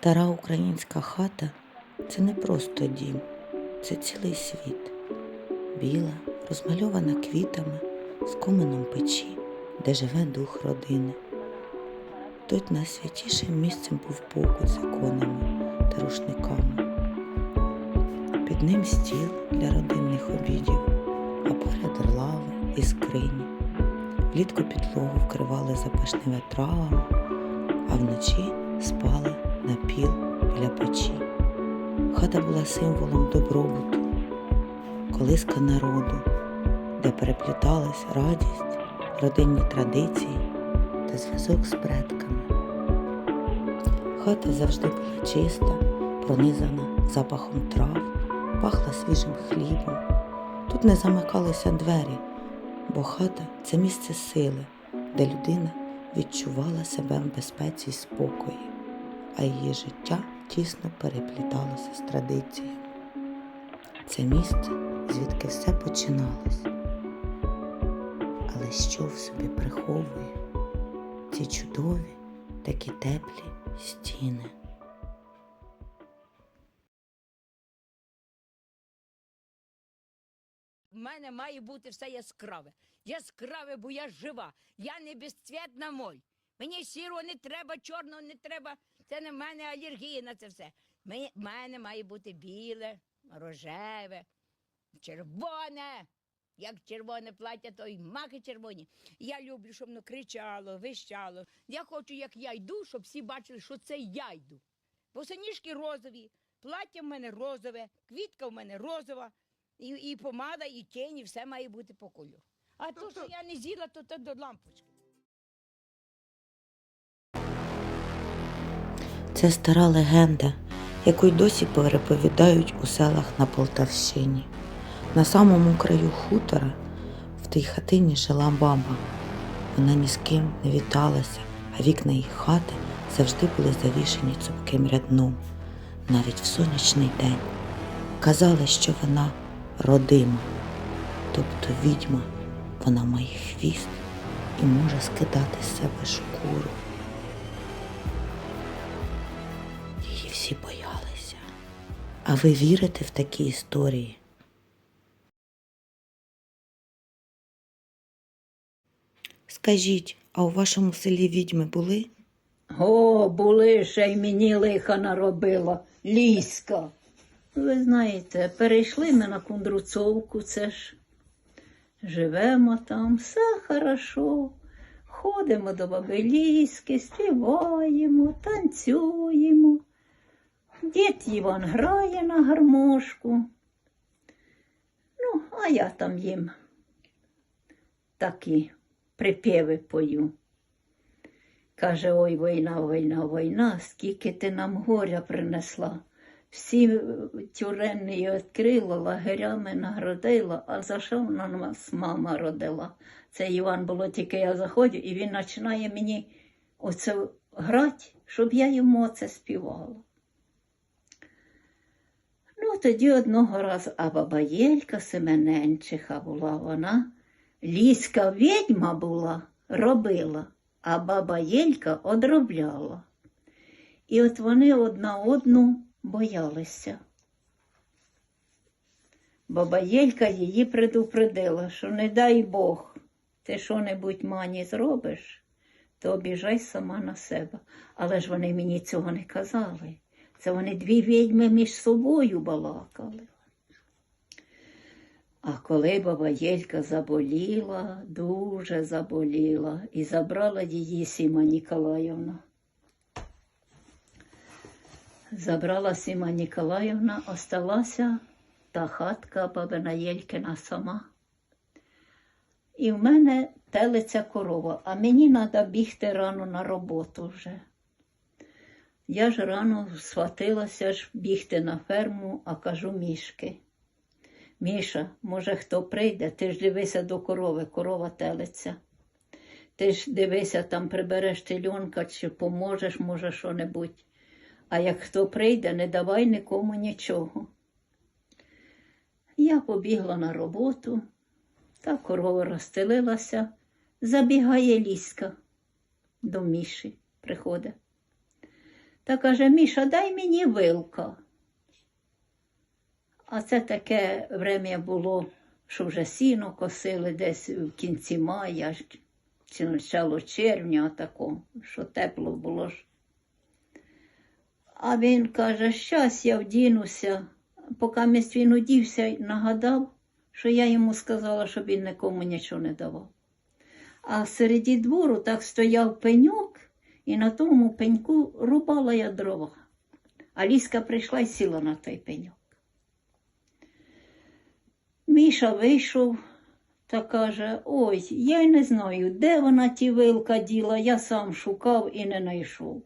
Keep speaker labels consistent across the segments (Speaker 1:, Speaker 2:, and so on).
Speaker 1: Стара українська хата це не просто дім, це цілий світ. Біла, розмальована квітами, з комином печі, де живе дух родини. Тут найсвятішим місцем був покут з іконами та рушниками. Під ним стіл для родинних обідів, а поряд лави і скрині. Влітку підлогу вкривали запашними травами, а вночі спали на піл біля печі. Хата була символом добробуту, колиска народу, де переплітались радість, родинні традиції зв'язок з предками. Хата завжди була чиста, пронизана запахом трав, пахла свіжим хлібом. Тут не замикалися двері, бо хата це місце сили, де людина відчувала себе в безпеці й спокої, а її життя тісно перепліталося з традиціями. Це місце, звідки все починалось. Але що в собі приховує ці чудові, такі теплі стіни.
Speaker 2: В мене має бути все яскраве. Яскраве, бо я жива. Я не безцвітна моль. Мені сірого не треба, чорного не треба. Це не в мене алергія на це все. В мене має бути біле, рожеве, червоне. Як червоне плаття, то й маки червоні. Я люблю, щоб воно кричало, вищало. Я хочу, як я йду, щоб всі бачили, що це я йду. Босоніжки розові, плаття в мене розове, квітка в мене розова. І, і помада, і тінь, все має бути по кольору. А то, що я не з'їла, то, то до лампочки.
Speaker 1: Це стара легенда, яку й досі переповідають у селах на Полтавщині. На самому краю хутора в тій хатині жила баба. Вона ні з ким не віталася, а вікна її хати завжди були завішені цупким рядном, навіть в сонячний день. Казали, що вона родима, тобто відьма, вона має хвіст і може скидати з себе шкуру. Її всі боялися. А ви вірите в такі історії? Скажіть, а у вашому селі відьми були?
Speaker 3: О, були ще й мені лиха наробила, ліська. Ви знаєте, перейшли ми на Кундруцовку, це ж живемо там, все хорошо. Ходимо до баби Ліськи, співаємо, танцюємо. Дід Іван грає на гармошку. Ну, а я там їм такі припєви пою. Каже, ой, війна, війна, війна, скільки ти нам горя принесла. Всі тюремні відкрила, лагерями наградила, а за що вона нас мама родила? Це Іван було тільки я заходжу, і він починає мені оце грати, щоб я йому це співала. Ну, тоді одного разу, а баба Єлька Семененчиха була вона, ліська відьма була, робила, а баба Єлька одробляла. І от вони одна одну боялися. Баба Єлька її предупредила, що не дай Бог, ти що-небудь мані зробиш, то обіжай сама на себе. Але ж вони мені цього не казали. Це вони дві відьми між собою балакали. А коли баба Єлька заболіла, дуже заболіла, і забрала її Сіма Ніколаївна. Забрала Сіма Ніколаївна, осталася та хатка бабина Єлькина сама. І в мене телиця корова, а мені треба бігти рано на роботу вже. Я ж рано схватилася ж бігти на ферму, а кажу мішки. Міша, може, хто прийде, ти ж дивися до корови, корова телиться. Ти ж дивися, там прибереш тельонка чи поможеш, може, що-небудь. а як хто прийде, не давай нікому нічого. Я побігла на роботу, та корова розстелилася, забігає ліска до Міші, приходить. Та каже, Міша, дай мені вилка. А це таке врем'я було, що вже сіно косили десь в кінці мая, чи начало червня, тако, що тепло було ж. А він каже, щас я вдінуся, поки мість він удівся, й нагадав, що я йому сказала, щоб він нікому нічого не давав. А середі двору так стояв пеньок, і на тому пеньку рубала я дрова. А ліска прийшла і сіла на той пеньок. Міша вийшов та каже: Ой, я й не знаю, де вона ті вилка діла, я сам шукав і не знайшов.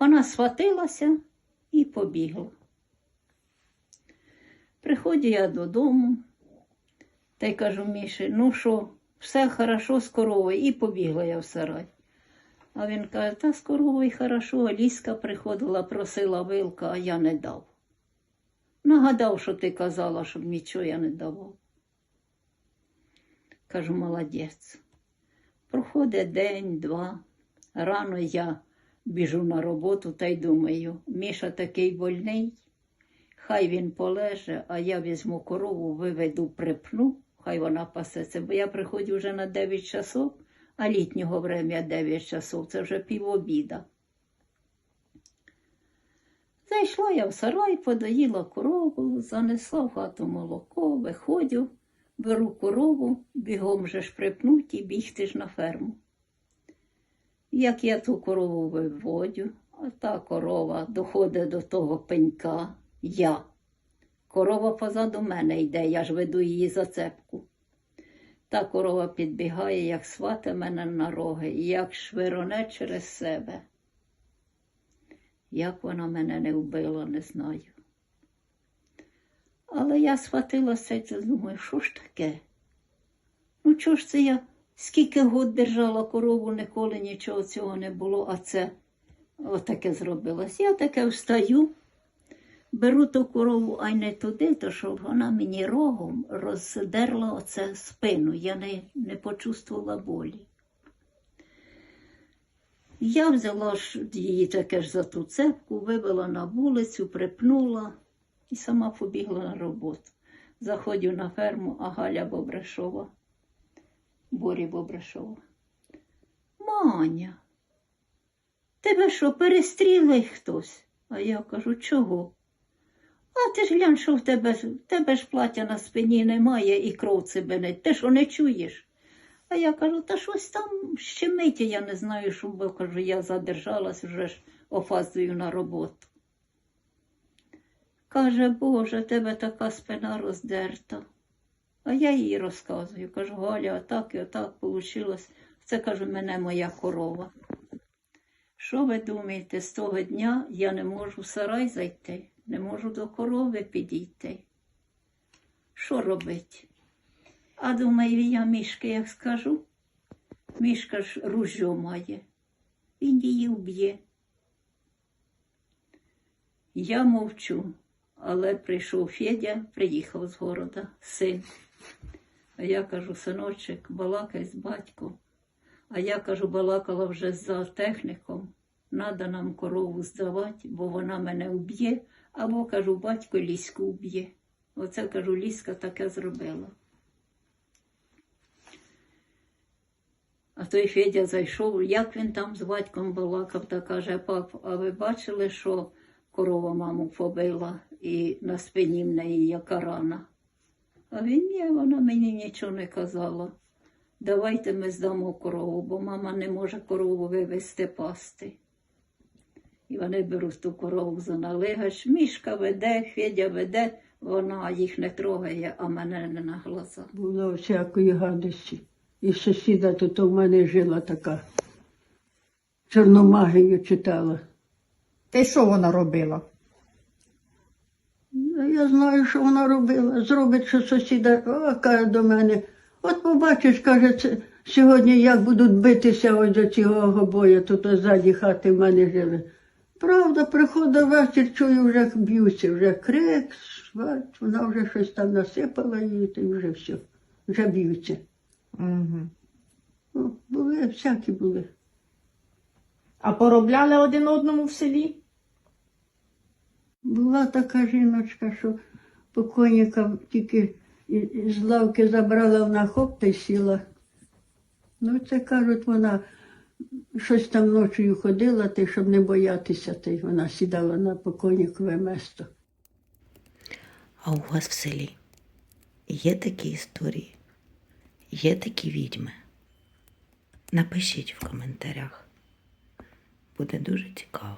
Speaker 3: Вона схватилася і побігла. Приходжу я додому та й кажу Міші, ну що, все хорошо з коровою, і побігла я в сарай. А він каже, та з коровою хорошо, Ліска приходила, просила вилка, а я не дав. Нагадав, що ти казала, щоб нічого я не давав. Кажу, молодець. Проходить день, два. Рано я біжу на роботу та й думаю, Міша такий больний, хай він полеже, а я візьму корову, виведу, припну, хай вона пасеться, бо я приходжу вже на 9 часов, а літнього врем'я 9 часов, це вже півобіда. Зайшла я в сарай, подоїла корову, занесла в хату молоко, виходжу, беру корову, бігом же ж припнуть і бігти ж на ферму. Як я ту корову виводю, а та корова доходить до того пенька, я. Корова позаду мене йде, я ж веду її за цепку. Та корова підбігає, як свате мене на роги, як швироне через себе. Як вона мене не вбила, не знаю. Але я схватилася і думаю, що ж таке? Ну, чого ж це я скільки год держала корову, ніколи нічого цього не було, а це отаке зробилось. Я таке встаю, беру ту корову, а й не туди, то щоб вона мені рогом роздерла оце спину. Я не, не почувствувала болі. Я взяла ж її таке ж за ту цепку, вивела на вулицю, припнула і сама побігла на роботу. Заходжу на ферму, а Галя Бобрашова, Борі Бобрашова. Маня, тебе що, перестрілив хтось? А я кажу, чого? А ти ж глянь, що в тебе, в тебе ж плаття на спині немає і кров цибенить. Ти що не чуєш? А я кажу, та щось там щемить, я не знаю, що бо кажу, я задержалась, вже ж опаздую на роботу. Каже, Боже, тебе така спина роздерта. А я їй розказую. Кажу, Галя, отак і отак вийшло. Це кажу, мене моя корова. Що ви думаєте, з того дня я не можу в сарай зайти, не можу до корови підійти. Що робити? А думаю, я мішки, як скажу, мішка ж ружьо має, він її вб'є. Я мовчу, але прийшов Федя, приїхав з города, син. А я кажу, синочок, балакай з батьком. А я кажу, балакала вже за техніком. Надо нам корову здавати, бо вона мене вб'є, або кажу, батько ліську вб'є. Оце кажу, ліска таке зробила. А той Федя зайшов, як він там з батьком балакав, та каже, пап, а ви бачили, що корова маму побила і на спині в неї яка рана? А він ні, вона мені нічого не казала. Давайте ми здамо корову, бо мама не може корову вивезти пасти. І вони беруть ту корову за налигач. Мішка веде, Федя веде, вона їх не трогає, а мене не на глаза.
Speaker 4: Було всякої гадості. І сусіда тут у мене жила така. Чорномагію читала.
Speaker 5: Та й що вона робила?
Speaker 4: Ну, Я знаю, що вона робила. Зробить, що сусіда о, каже до мене. От побачиш, каже, це, сьогодні як будуть битися ось до цього бою, тут ззаді хати в мене жили. Правда, приходить вечір, чую, вже б'ються, вже крик, сварт, вона вже щось там насипала і вже все, вже б'ються.
Speaker 5: Угу.
Speaker 4: Ну, були, всякі були.
Speaker 5: А поробляли один одному в селі?
Speaker 4: Була така жіночка, що покойника тільки з лавки забрала вона хоп та й сіла. Ну, це кажуть, вона щось там ночою ходила, ти, щоб не боятися, та й вона сідала на покойникове место.
Speaker 1: А у вас в селі є такі історії? Є такі відьми? Напишіть в коментарях. Буде дуже цікаво.